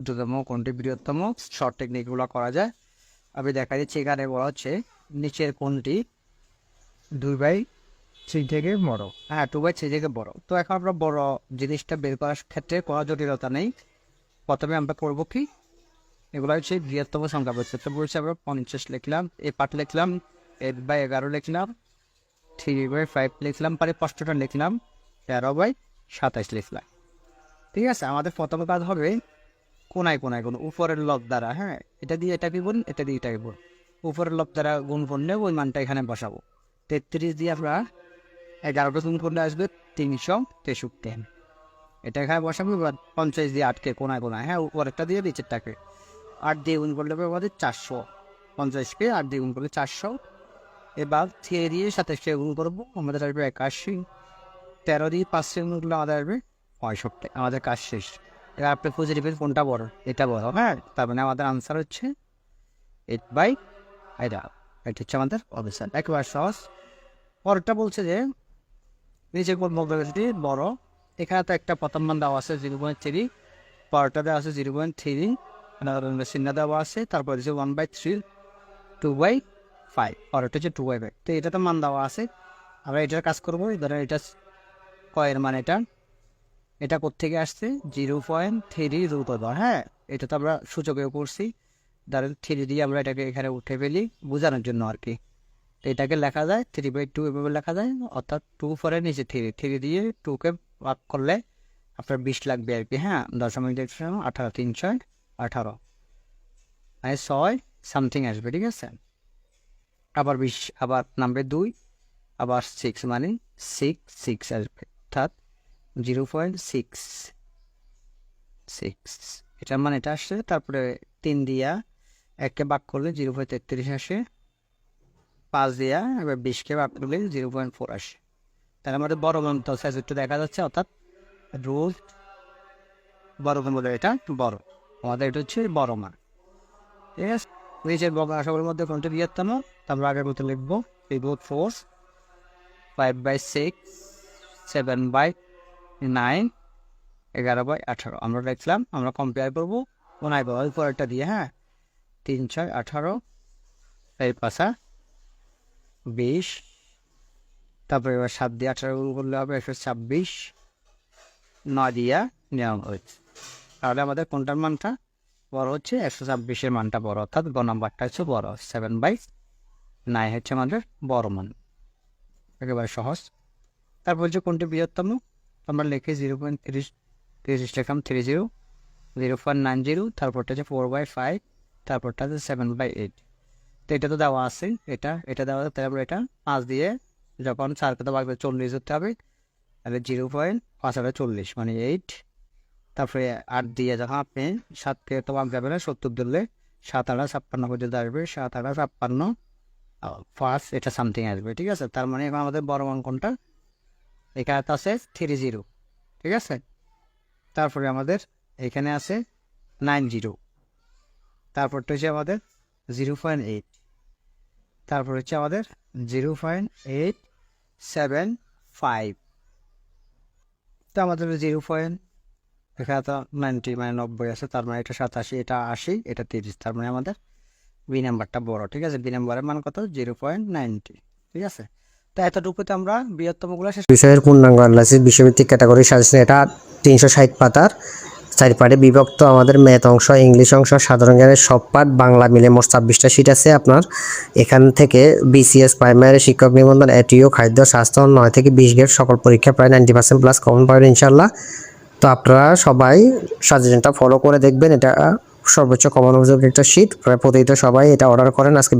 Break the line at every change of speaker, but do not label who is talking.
ক্ষুদ্রতম কোনটি বৃহত্তম? শর্ট টেকনিকগুলো করা যায়। আমি দেখা যাচ্ছে এখানে বলা হচ্ছে, নিচের কোনটি? দুই বাই
থ্রি থেকে বড়।
হ্যাঁ টু বাই থ্রি থেকে বড়। তো এখন আমরা বড় জিনিসটা বের করার ক্ষেত্রে কোনো জটিলতা নেই। প্রথমে আমরা করব কি? এগুলো হচ্ছে বৃহত্তম সংখ্যা বলছে। তো বলছে আমরা পঞ্চাশ লিখলাম, এ পার্ট লিখলাম এইট বাই এগারো লিখলাম, থ্রি বাই ফাইভ লিখলাম, পরে পাঁচটা লিখলাম, তেরো বাই সাতাইশ লিখলাম। ঠিক আছে, আমাদের প্রথম কাজ হবে কোনায় কোনায় গুণ, উপরের লব দ্বারা হ্যাঁ? এটা দিয়ে এটা কি গুণ, এটা দিয়ে এটা গুণ। উপরের লব দ্বারা গুণ করলে ওই মানটা এখানে বসাবো। তেত্রিশ দিয়ে আমরা এগারোটা গুণ করলে আসবে, তিনশো তেষট্টি। এটা এখানে বসাবো, এবার পঞ্চাশ দিয়ে আটকে কোনায় কোনায় হ্যাঁ? উপরেরটা দিয়ে নিচেরটাকে। আট দিয়ে গুণ করলে আমাদের চারশো। পঞ্চাশকে আট দিয়ে গুণ করলে চারশো। এবার থ্রি দিয়ে সাতাশকে গুণ করব, আমাদের আসবে একাশি। তেরো দিয়ে পাঁচশো গুণ করলে আমাদের আসবে পঁয়ষট্টি, আমাদের কাজ শেষ। এবার আপনি খুঁজে নেবেন কোনটা বড় এটা বড়। হ্যাঁ। তার মানে আমাদের আনসার হচ্ছে এইট বাই এটা এটা হচ্ছে আমাদের অবস্থান একেবারে সহজ। পরেরটা বলছে যে নিচে কোন মগ্নগতি বড়? এখানে তো একটা প্রথম মান দেওয়া আছে জিরো পয়েন্ট থ্রি পরেরটা দেওয়া আছে জিরো পয়েন্ট থ্রি চিহ্ন দেওয়া আছে তারপর হচ্ছে one by three two by five পরেরটা হচ্ছে টু বাই ফাইভ তো এটা তো মান দেওয়া আছে। আমরা এটার কাজ করব ধরেন এটা কয়ের মান এটা। এটা কোত্থেকে আসছে? জিরো পয়েন্ট থ্রি রুট হ্যাঁ? এটা তো আমরা সূচকেও করছি। ধরেন থ্রি দিয়ে আমরা এটাকে এখানে উঠে ফেলি, বোঝানোর জন্য আর কি। তো এটাকে লেখা যায়, থ্রি বাই টু এভাবে লেখা যায়, অর্থাৎ টু ফোরে নিচে থ্রি। থ্রি দিয়ে টুকে ভাগ করলে আপনার বিশ লাগবে আর কি হ্যাঁ? দশমিক দেখছি আঠারো, তিন, ছয়, আঠারো। মানে ছয় সামথিং আসবে, ঠিক আছে? আবার বিশ, আবার নামবে দুই, আবার সিক্স মানে সিক্স সিক্স আসবে। অর্থাৎ জিরো পয়েন্ট সিক্স সিক্স। এটার মানে এটা আসছে, তারপরে তিন দিয়া এককে বাক করলে জিরো পয়েন্ট তেত্রিশ আসে, পাঁচ দিয়া এবার বিশকে বাক করলে জিরো পয়েন্ট ফোর আসে। তাহলে আমাদের বড় গ্রন্থ সাইজ একটু দেখা যাচ্ছে, অর্থাৎ রুট বড় গ্রন্থ এটা বড়। আমাদের এটা হচ্ছে বড় মান। ঠিক আছে? নিচের আশাগুলোর মধ্যে কোনটা বৃহত্তম? তারপর আগের মতো লিখব four five by six seven by nine, এগারো বাই আঠারো। আমরা লিখলাম, আমরা কম্পেয়ার করব। কোনায় বাবা পরেরটা দিয়ে হ্যাঁ? তিন, ছয়, আঠারো, এই পাশা, বিশ। তারপরে এবার সাত দিয়ে আঠারো গুণ করলে হবে একশো ছাব্বিশ। নয় দিয়া নেওয়া হয়েছে। তাহলে আমাদের কোনটার মানটা? বড় হচ্ছে, একশো ছাব্বিশের মানটা বড়, অর্থাৎ গ নাম্বারটা হচ্ছে বড়। সেভেন বাই নাইন হচ্ছে আমাদের বড় মান। একেবারে সহজ। তারপর হচ্ছে কোনটি বৃহত্তম? আমরা লিখে জিরো পয়েন্ট তিরিশ তিরিশ লিখলাম three zero zero point nine zero তারপরটা হচ্ছে ফোর বাই ফাইভ তারপরটা হচ্ছে সেভেন বাই এইট তো এটা তো দেওয়া আছে, এটা এটা দেওয়া তারপর এটা পাঁচ দিয়ে যখন চার কথা বাগবে চল্লিশ হতে হবে, তাহলে জিরো পয়েন্ট পাঁচ হাজার চল্লিশ মানে এইট তারপরে আট দিয়ে যখন আপনি সাত থেকে তো বাগ যাবে না, সত্তর ধরলে সাত আটা ছাপ্পান্ন পর্যন্ত আসবে, সাত আটা ছাপ্পান্ন ফার্স্ট এটা সামথিং আসবে, ঠিক আছে? তার মানে এখন আমাদের বড় মান কোনটা এখানে আছে থ্রি জিরো, ঠিক আছে? তারপরে আমাদের এখানে আছে নাইন জিরো। তারপরটা হচ্ছে আমাদের জিরো পয়েন্ট এইট। তারপর হচ্ছে আমাদের zero point eight seven five. তো আমাদের জিরো পয়েন্ট, এখানে তো নাইনটি মানে নব্বই আছে, তার মানে এটা সাতাশি, এটা আশি, এটা তিরিশ, তার মানে আমাদের বি নাম্বারটা বড়, ঠিক আছে? বি নাম্বারের মান কত? জিরো পয়েন্ট নাইনটি, ঠিক আছে? তো এতটুকুতে আমরা বৃহত্তমগুলো শেষ
বিষয়ের পূর্ণাঙ্গ অ্যানালাইসিস বিশ্বভিত্তিক ক্যাটাগরি সাজেশন এটা তিনশো ষাট পাতার চারি বিভক্ত আমাদের ম্যাথ অংশ, ইংলিশ অংশ, সাধারণ জ্ঞানের সব পাঠ, বাংলা মিলে মোট ছাব্বিশটা সিট আছে আপনার। এখান থেকে বিসিএস প্রাইমারি শিক্ষক নিবন্ধন এটিও খাদ্য, স্বাস্থ্য, নয় থেকে বিশ গেট সকল পরীক্ষা প্রায় নাইনটি পার্সেন্ট প্লাস কমন পাবেন ইনশাল্লাহ তো আপনারা সবাই সাজেশনটা ফলো করে দেখবেন, এটা সর্বোচ্চ কমন অভিযোগ একটা শীট প্রায় প্রতিটা সবাই এটা অর্ডার করেন। আজকে